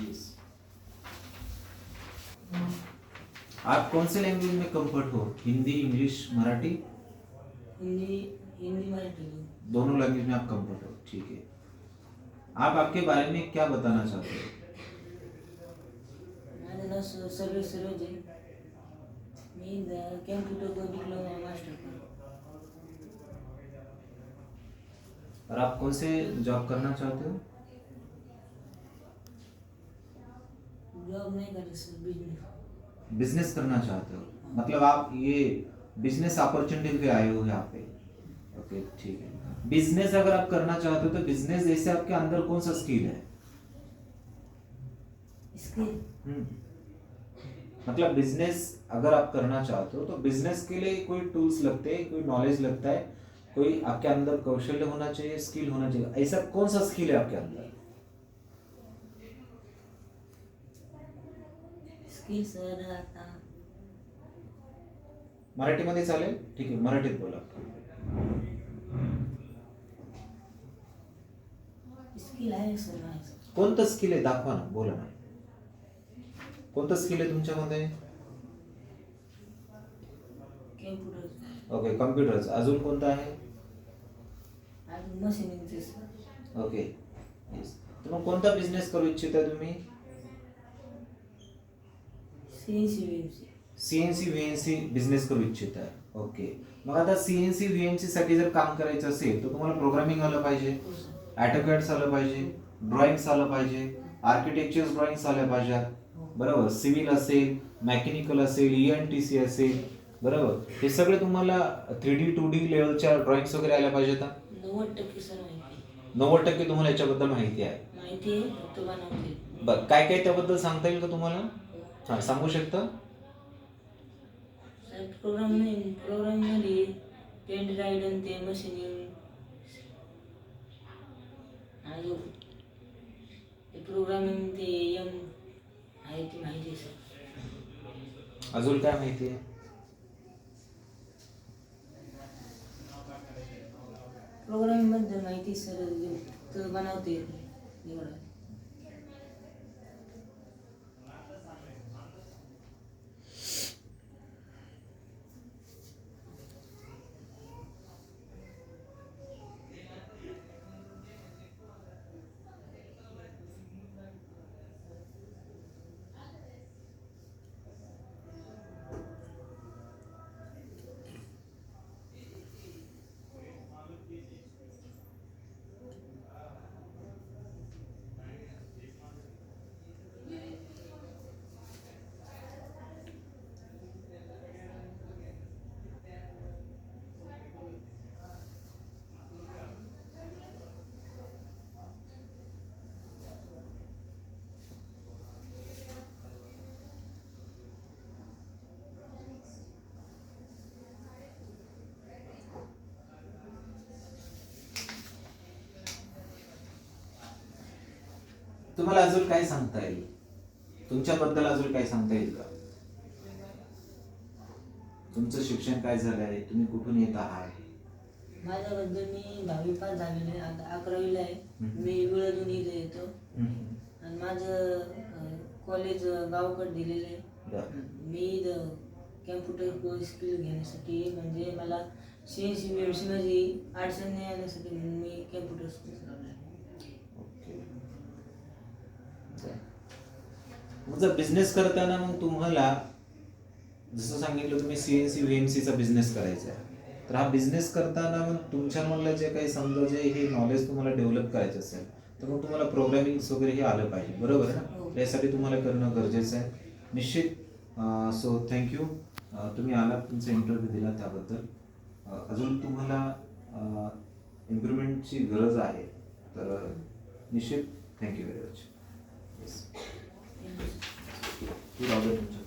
Yes आप कौन से language में comfort हो? हिंदी इंग्लिश मराठी? हिंदी हिंदी मराठी। दोनों लैंग्वेज में आप कंफर्ट हो। ठीक है। आप आपके बारे में क्या बताना चाहते हो? सर्वे सरोज मी डिप्लोमा मास्टर और आप कौन से जॉब करना चाहते हो? जॉब नाही करायचं सर बिज़नेस करना चाहते हो? मतलब आप ये बिज़नेस अपॉर्चुनिटी पे आए हो यहाँ पे। ओके ठीक है। बिज़नेस अगर आप करना चाहते हो तो बिज़नेस जैसे आपके अंदर कौन सा स्किल है? स्किल हम्म। मतलब बिज़नेस अगर आप करना चाहते हो तो बिज़नेस के लिए कोई टूल्स लगते हैं कोई नॉलेज लगता है कोई आपके अंदर कौशल्य होना चाहिए स्किल होना चाहिए ऐसा कौन सा स्किल है आपके अंदर? सर आता मराठीमध्ये चालेल? ठीक आहे मराठीत बोला. स्किल आहे सर माझं कोणतं स्किल आहे? दाखवा ना बोला ना. कोणतं स्किल आहे तुमच्यामध्ये? कॅम्प्युटर ओके कम्प्युटरचं अजून कोणतं आहे? अजून मशिनिंगचं सर ओके येस तर मग कोणता बिझनेस करू इच्छिता तुम्ही? C N C B M C C N C V N C business करू इच्छिता. ओके मग आता C N C V N C साठी जर काम करायचं असेल तर तुम्हाला प्रोग्रामिंग आलं पाहिजे हो सर ॲटोकॅड्स आलं पाहिजे ड्रॉइंग्स आलं पाहिजे आर्किटेक्चर ड्रॉइंग्स आल्या पाहिजेत. हो. बरोबर. सिव्हिल असेल मेकॅनिकल असेल ई एन टी सी असेल बरोबर. हे सगळे तुम्हाला थ्री डी टू डी लेवलच्या ड्रॉइंग्स वगैरे आल्या पाहिजेत हा? नव्वद टक्के सर माहिती. नव्वद टक्के तुम्हाला याच्याबद्दल माहिती आहे. माहिती आहे बरं. काय काय त्याबद्दल सांगता येईल का तुम्हाला? हां सांगू शकता? सर प्रोग्राम प्रोग्राममध्ये पेंट रायडन ते मशिनिंग अजून ते प्रोग्रामिंग ते एम आहे ती माहिती आहे सर अजून काय माहिती आहे? प्रोग्रामिंगबद्दल माहिती सर बनवते एवढं. तुम्हाला अजून काय सांगता येईल? तुमच्याबद्दल अजून काय सांगता येईल का? तुमचं शिक्षण काय झालं आहे तुम्ही कुठून येत आहात? माझ्याबद्दल मी दहावी पास झालेलं आहे. आता अकरावीला आहे. मी विळदून इथे येतो. आणि माझं कॉलेज गावाकडे दिलेलं आहे. मी कॅम्प्युटर कोर्स स्किल घेण्यासाठी म्हणजे मला C N C B M सीमध्ये अडचण नाही आणण्यासाठी म्हणून मी कॅम्प्युटर कोर्स लावला आहे. जर बिझनेस करताना मग तुम्हाला जसं सांगितलं तुम्ही C N C V M सीचा बिझनेस करायचा आहे. तर हा बिझनेस करताना मग तुमच्यामधलं जे काही समजा जे हे नॉलेज तुम्हाला डेव्हलप करायचं असेल तर मग तुम्हाला प्रोग्रामिंग वगैरे हे आलं पाहिजे. बरोबर हो. ना? यासाठी तुम्हाला करणं गरजेचं आहे. निश्चित सो थँक्यू तुम्ही आलात तुमचा इंटरव्ह्यू दिला त्याबद्दल. अजून तुम्हाला इम्प्रुव्हमेंटची गरज आहे. तर निश्चित thank you very much yes Thank you. ही रॉबर्ट